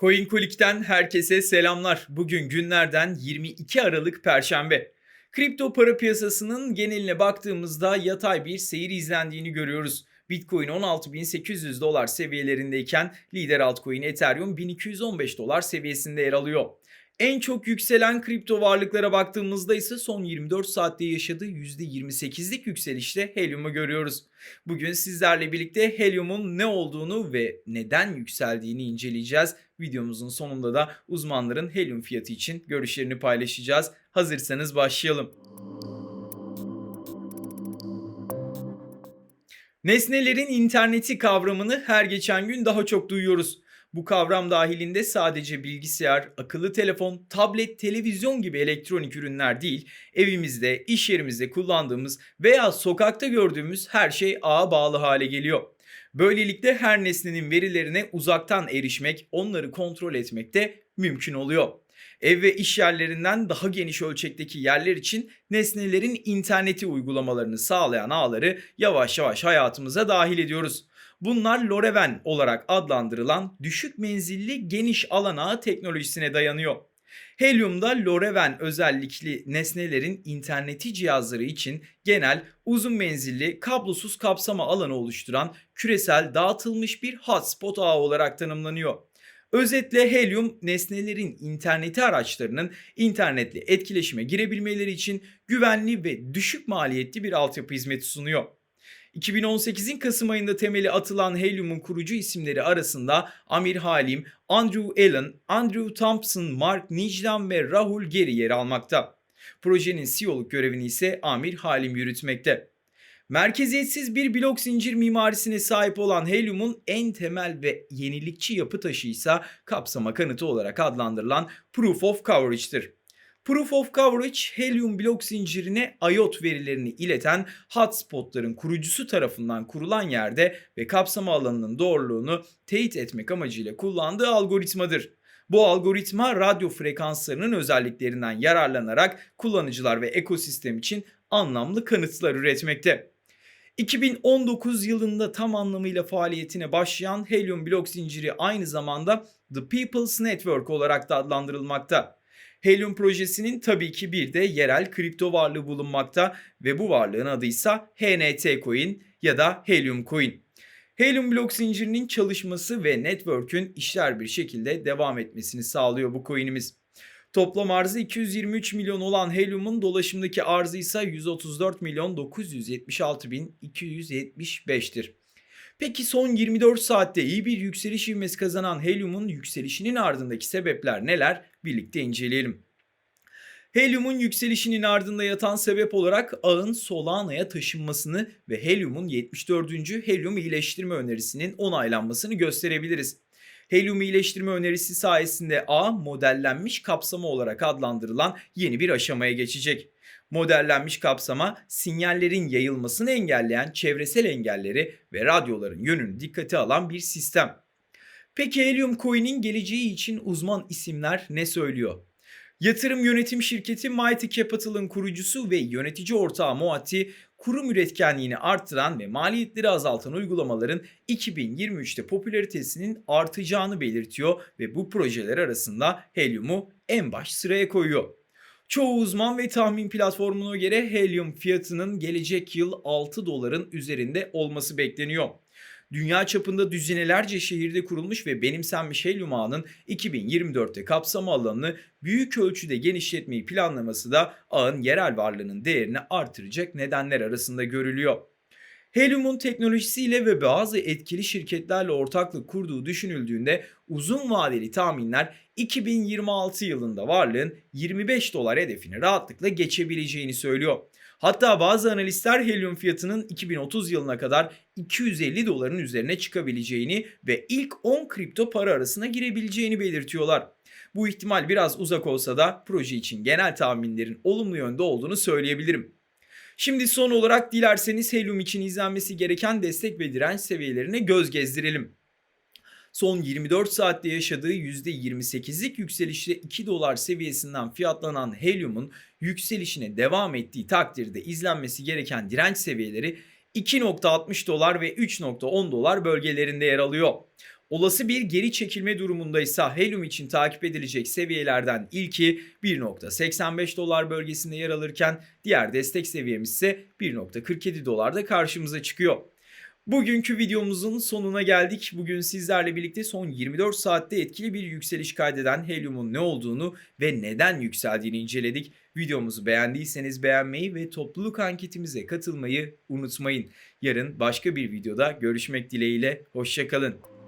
CoinColic'ten herkese selamlar. Bugün günlerden 22 Aralık Perşembe. Kripto para piyasasının geneline baktığımızda yatay bir seyir izlendiğini görüyoruz. Bitcoin 16.800 dolar seviyelerindeyken lider altcoin Ethereum 1215 dolar seviyesinde yer alıyor. En çok yükselen kripto varlıklara baktığımızda ise son 24 saatte yaşadığı %28'lik yükselişte Helium'u görüyoruz. Bugün sizlerle birlikte Helium'un ne olduğunu ve neden yükseldiğini inceleyeceğiz. Videomuzun sonunda da uzmanların Helium fiyatı için görüşlerini paylaşacağız. Hazırsanız başlayalım. Nesnelerin interneti kavramını her geçen gün daha çok duyuyoruz. Bu kavram dahilinde sadece bilgisayar, akıllı telefon, tablet, televizyon gibi elektronik ürünler değil, evimizde, iş yerimizde kullandığımız veya sokakta gördüğümüz her şey ağa bağlı hale geliyor. Böylelikle her nesnenin verilerine uzaktan erişmek, onları kontrol etmek de mümkün oluyor. Ev ve iş yerlerinden daha geniş ölçekteki yerler için nesnelerin interneti uygulamalarını sağlayan ağları yavaş yavaş hayatımıza dahil ediyoruz. Bunlar LoRaWAN olarak adlandırılan düşük menzilli geniş alan ağı teknolojisine dayanıyor. Helium'da LoRaWAN özellikli nesnelerin interneti cihazları için genel uzun menzilli kablosuz kapsama alanı oluşturan küresel dağıtılmış bir hotspot ağı olarak tanımlanıyor. Özetle Helium nesnelerin interneti araçlarının internetle etkileşime girebilmeleri için güvenli ve düşük maliyetli bir altyapı hizmeti sunuyor. 2018'in Kasım ayında temeli atılan Helium'un kurucu isimleri arasında Amir Halim, Andrew Allen, Andrew Thompson, Mark Nijlan ve Rahul Geri yer almakta. Projenin CEO'luk görevini ise Amir Halim yürütmekte. Merkeziyetsiz bir blok zincir mimarisine sahip olan Helium'un en temel ve yenilikçi yapı taşı ise kapsama kanıtı olarak adlandırılan Proof of Coverage'tir. Proof of Coverage, Helium blok zincirine IOT verilerini ileten hotspotların kurucusu tarafından kurulan yerde ve kapsama alanının doğruluğunu teyit etmek amacıyla kullandığı algoritmadır. Bu algoritma radyo frekanslarının özelliklerinden yararlanarak kullanıcılar ve ekosistem için anlamlı kanıtlar üretmekte. 2019 yılında tam anlamıyla faaliyetine başlayan Helium blok zinciri aynı zamanda The People's Network olarak da adlandırılmakta. Helium projesinin tabii ki bir de yerel kripto varlığı bulunmakta ve bu varlığın adı ise HNT Coin ya da Helium Coin. Helium blok zincirinin çalışması ve network'ün işler bir şekilde devam etmesini sağlıyor bu coin'imiz. Toplam arzı 223 milyon olan Helium'un dolaşımdaki arzı ise 134 milyon 976 bin 275'tir. Peki son 24 saatte iyi bir yükseliş ivmesi kazanan Helium'un yükselişinin ardındaki sebepler neler? Birlikte inceleyelim. Helium'un yükselişinin ardında yatan sebep olarak ağın Solana'ya taşınmasını ve Helium'un 74. Helium iyileştirme önerisinin onaylanmasını gösterebiliriz. Helium iyileştirme önerisi sayesinde ağ modellenmiş kapsama olarak adlandırılan yeni bir aşamaya geçecek. Modellenmiş kapsama sinyallerin yayılmasını engelleyen çevresel engelleri ve radyoların yönünü dikkate alan bir sistem. Peki Helium Coin'in geleceği için uzman isimler ne söylüyor? Yatırım yönetim şirketi Mighty Capital'ın kurucusu ve yönetici ortağı Moati, kurum üretkenliğini arttıran ve maliyetleri azaltan uygulamaların 2023'te popülaritesinin artacağını belirtiyor ve bu projeler arasında Helium'u en baş sıraya koyuyor. Çoğu uzman ve tahmin platformuna göre Helium fiyatının gelecek yıl 6 doların üzerinde olması bekleniyor. Dünya çapında düzinelerce şehirde kurulmuş ve benimsenmiş helyum ağının 2024'te kapsama alanını büyük ölçüde genişletmeyi planlaması da ağın yerel varlığının değerini artıracak nedenler arasında görülüyor. Helium'un teknolojisiyle ve bazı etkili şirketlerle ortaklık kurduğu düşünüldüğünde uzun vadeli tahminler 2026 yılında varlığın 25 dolar hedefini rahatlıkla geçebileceğini söylüyor. Hatta bazı analistler helyum fiyatının 2030 yılına kadar 250 doların üzerine çıkabileceğini ve ilk 10 kripto para arasına girebileceğini belirtiyorlar. Bu ihtimal biraz uzak olsa da proje için genel tahminlerin olumlu yönde olduğunu söyleyebilirim. Şimdi son olarak dilerseniz Helium için izlenmesi gereken destek ve direnç seviyelerine göz gezdirelim. Son 24 saatte yaşadığı %28'lik yükselişle 2 dolar seviyesinden fiyatlanan Helium'un yükselişine devam ettiği takdirde izlenmesi gereken direnç seviyeleri 2.60 dolar ve 3.10 dolar bölgelerinde yer alıyor. Olası bir geri çekilme durumundaysa Helium için takip edilecek seviyelerden ilki 1.85 dolar bölgesinde yer alırken diğer destek seviyemiz ise 1.47 dolarda karşımıza çıkıyor. Bugünkü videomuzun sonuna geldik. Bugün sizlerle birlikte son 24 saatte etkili bir yükseliş kaydeden Helium'un ne olduğunu ve neden yükseldiğini inceledik. Videomuzu beğendiyseniz beğenmeyi ve topluluk anketimize katılmayı unutmayın. Yarın başka bir videoda görüşmek dileğiyle. Hoşçakalın.